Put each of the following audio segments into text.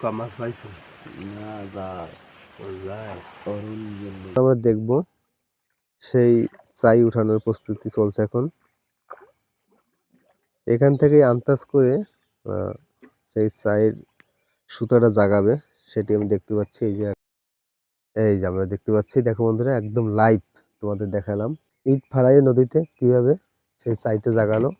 কমাস পাইছে না যায় ও যায় অরুণ জন্য। আমরা দেখব। সেই চাই উঠানোর প্রস্তুতি চলছে এখন। এখান থেকে আন্দাজ করে আহ, সেই চায়ের সুতাটা জাগাবে। সেটি আমি দেখতে পাচ্ছি এই যে এই যে আমরা দেখতে পাচ্ছি দেখো বন্ধুরা একদম লাইভ তোমাদের দেখালাম। ইট ফাড়াইয়ে নদীতে কীভাবে সেই চাইটা জাগালো।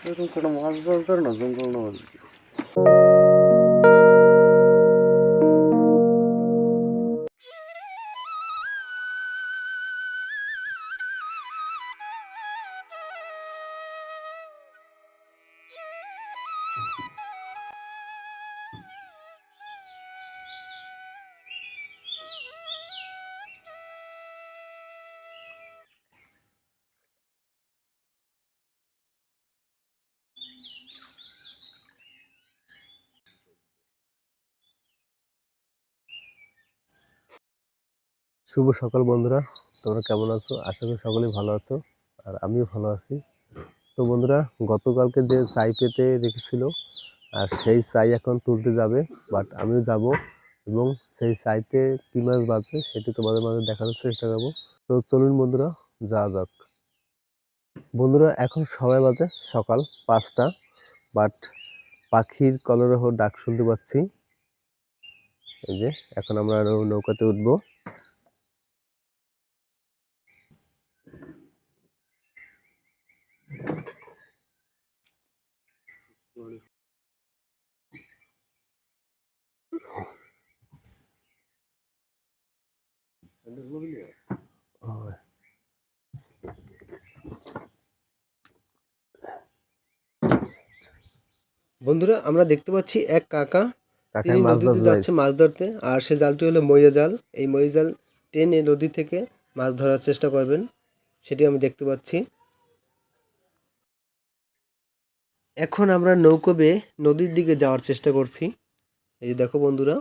এরকম কোনো মাছ বলতো শুভ সকাল বন্ধুরা। তোমরা কেমন আছো? আশা করি সকলেই ভালো আছো, আর আমিও ভালো আছি। তো বন্ধুরা, গতকালকে যে চাই পেতে রেখেছিল আর সেই চাই এখন তুলতে যাবে বাট আমিও যাব এবং সেই চাইতে কী মাছ বাজবে সেটি তোমাদের মাঝে দেখানোর চেষ্টা করব। তো চলুন বন্ধুরা, যাওয়া যাক। বন্ধুরা, এখন সময় বাজে সকাল পাঁচটা বাট পাখির কলরহ ডাক শুনতে পাচ্ছি। এই যে, এখন আমরা নৌকাতে উঠবো। বন্ধুরা আমরা দেখতে পাচ্ছি এক কাকা। তিনি নদীতে যাচ্ছে মাছ ধরতে। আর সে জালটি হলো মইয়া জাল। এই মইয়া জাল টেনে নদী থেকে মাছ ধরার চেষ্টা করবেন। সেটি আমি দেখতে পাচ্ছি। এখন আমরা নৌকো বেয়ে নদীর দিকে যাওয়ার চেষ্টা করছি। এই যে দেখো বন্ধুরা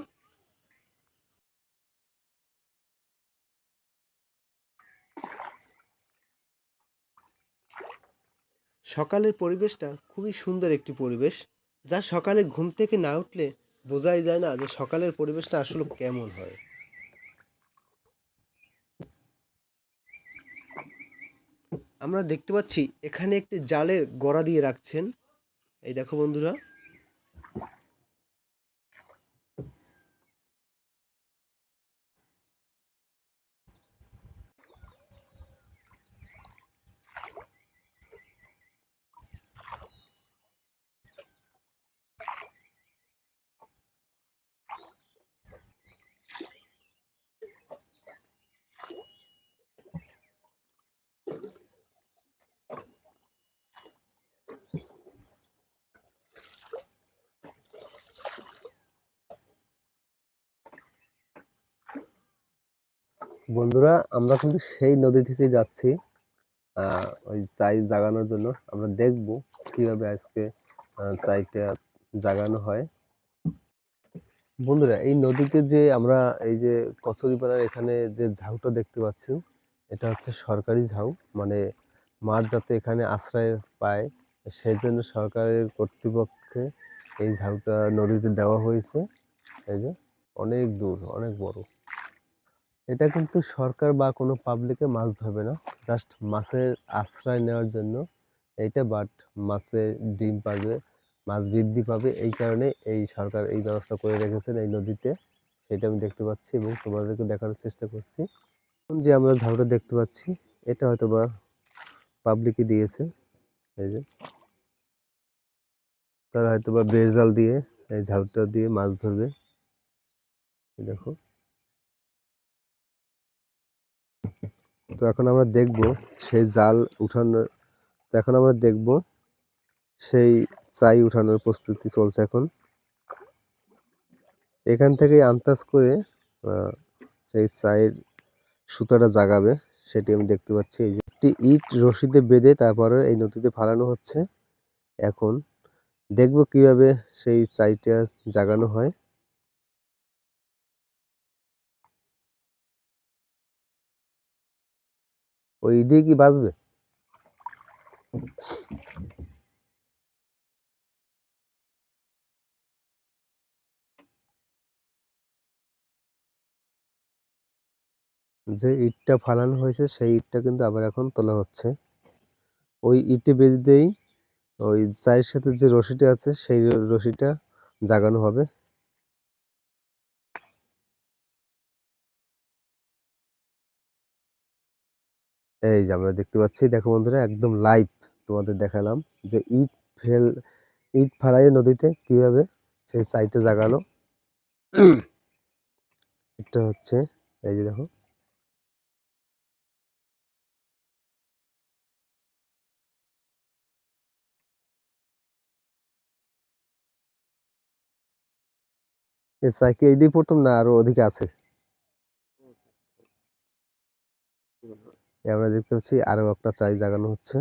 সকালের পরিবেশটা খুবই সুন্দর একটি পরিবেশ, যা সকালে ঘুম থেকে না উঠলে বোঝাই যায় না যে সকালের পরিবেশটা আসলে কেমন হয়। আমরা দেখতে পাচ্ছি এখানে একটি জালের গড়া দিয়ে রাখছেন। এই দেখো বন্ধুরা বন্ধুরা, আমরা কিন্তু সেই নদী থেকে যাচ্ছি। ওই চাই জাগানোর জন্য। আমরা দেখব কীভাবে আজকে চাইটা জাগানো হয়। বন্ধুরা, এই নদীতে যে আমরা এই যে কচুরিপাড়ার এখানে যে ঝাউটা দেখতে পাচ্ছি, এটা হচ্ছে সরকারি ঝাউ। মানে মাছ যাতে এখানে আশ্রয় পায় সেই জন্য সরকারের কর্তৃপক্ষে এই ঝাউটা নদীতে দেওয়া হয়েছে। এই যে, অনেক দূর, অনেক বড়। এটা কিন্তু সরকার বা কোনো পাবলিকে মাছ ধরবে না। জাস্ট মাছের আশ্রয় নেওয়ার জন্য এইটা বাট মাছের ডিম পাবে মাছ বৃদ্ধি পাবে। এই কারণে এই সরকার এই ব্যবস্থা করে রেখেছেন এই নদীতে। সেটা আমি দেখতে পাচ্ছি এবং তোমাদেরকে দেখানোর চেষ্টা করছি। যে আমরা ঝাউটা দেখতে পাচ্ছি, এটা হয়তো বা পাবলিকই দিয়েছে। এই যে। তারা হয়তো বা বেড় জাল দিয়ে এই ঝাউটা দিয়ে মাছ ধরবে। দেখো। তো এখন আমরা দেখব সেই জাল উঠানোর, তো এখন আমরা দেখব সেই চাই উঠানোর প্রস্তুতি চলছে এখন। এখান থেকে আন্দাজ করে সেই চায়ের সুতাটা জাগাবে, সেটি আমি দেখতে পাচ্ছি। এই যে একটি ইট রশিদে বেঁধে তারপরে এই নদীতে ফালানো হচ্ছে। এখন দেখব কীভাবে সেই চাইটা জাগানো হয়। ওই দিয়ে কি বাঁচবে? যে ইটটা ফালানো হয়েছে, সেই ইটটা কিন্তু আবার এখন তোলা হচ্ছে। ওই ইটে বেঁধেই ওই চায়ের সাথে যে রশিটা আছে, সেই রশিটা জাগানো হবে। এই যে আমরা দেখতে পাচ্ছি, দেখো বন্ধুরা, একদম লাইভ তোমাদের দেখালাম যে ইট ফেল, ইট ফালাইয়ে নদীতে কীভাবে সেই সাইটে জাগালো। এটা হচ্ছে, এই যে দেখো। এই সাইকে এই দিয়ে পড়তাম না আরও ওদিকে আছে? আমরা দেখতে পাচ্ছি আরও একটা চাই জাগানো হচ্ছে।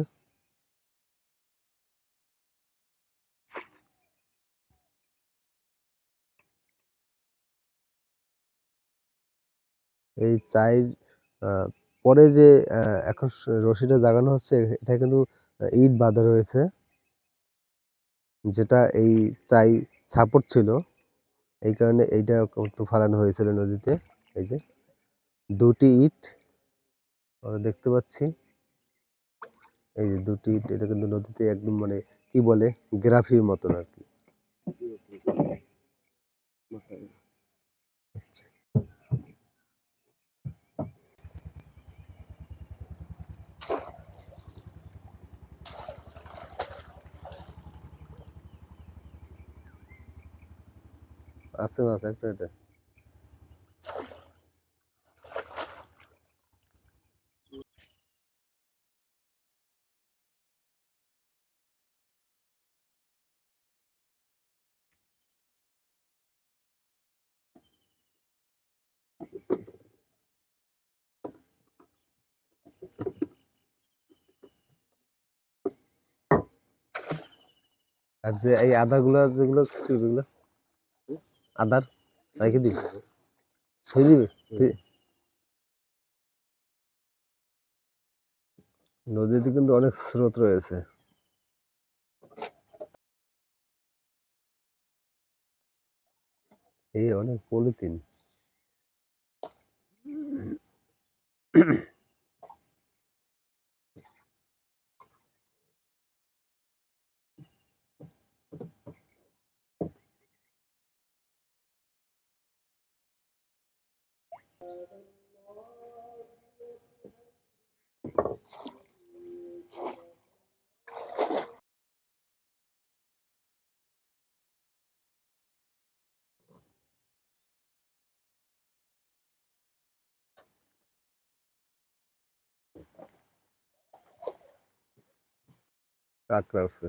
এই চাই পরে যে এখন রশিটা জাগানো হচ্ছে, এটা কিন্তু ইট বাঁধা রয়েছে। যেটা এই চাই সাপোর্ট ছিল, এই কারণে এইটা ফালানো হয়েছিল নদীতে। এই যে, দুটি ইট আমরা দেখতে পাচ্ছি। এই যে দুটি, এটা কিন্তু নদীতে একদম মানে কি বলে, গ্রাফির মতন আর কি। আছে মাছ একটা এটা আর যে এই আদাগুলো যেগুলো যেগুলো? আদার? রেখে দিবি? থই দিবি? নদীতে কিন্তু অনেক স্রোত রয়েছে। এই অনেক পলিথিন। কাঁকড়া উঠছে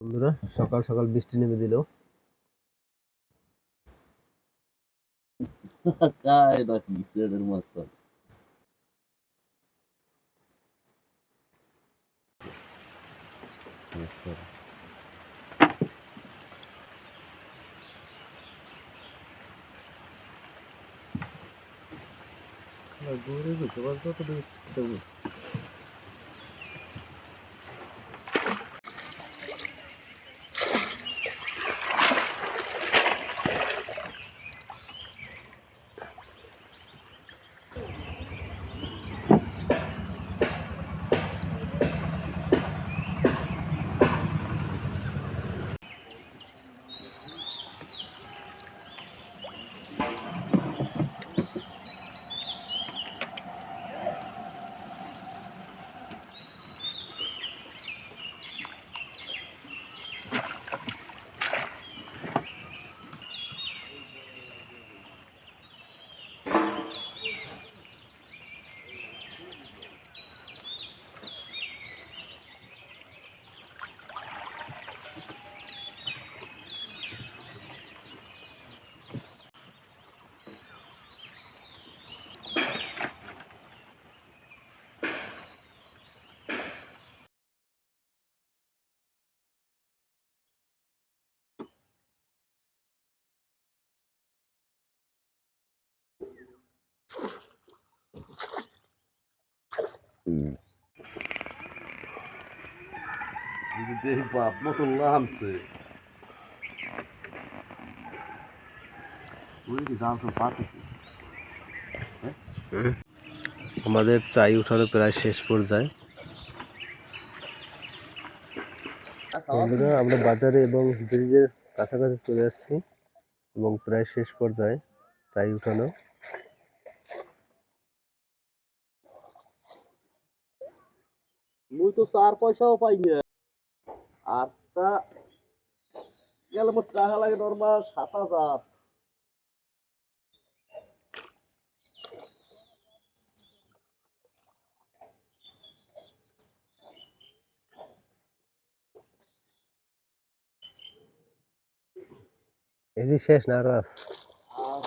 বন্ধুরা সকাল সকাল বৃষ্টি নেমে দিল। কায়দা কি সেদের মাস্টার Agora. আমাদের চাই উঠানো প্রায় শেষ পর্যায়ে। বন্ধুরা আমরা বাজারে এবং ব্রিজের কাছাকাছি চলে আসছি এবং প্রায় শেষ পর্যায়ে চাই উঠানো। মুই তো চার পয়সাও পাই না। আর তা গেলে মোট টাকা লাগে নর্মাল সাত হাজার। শেষ না আর আছে? আর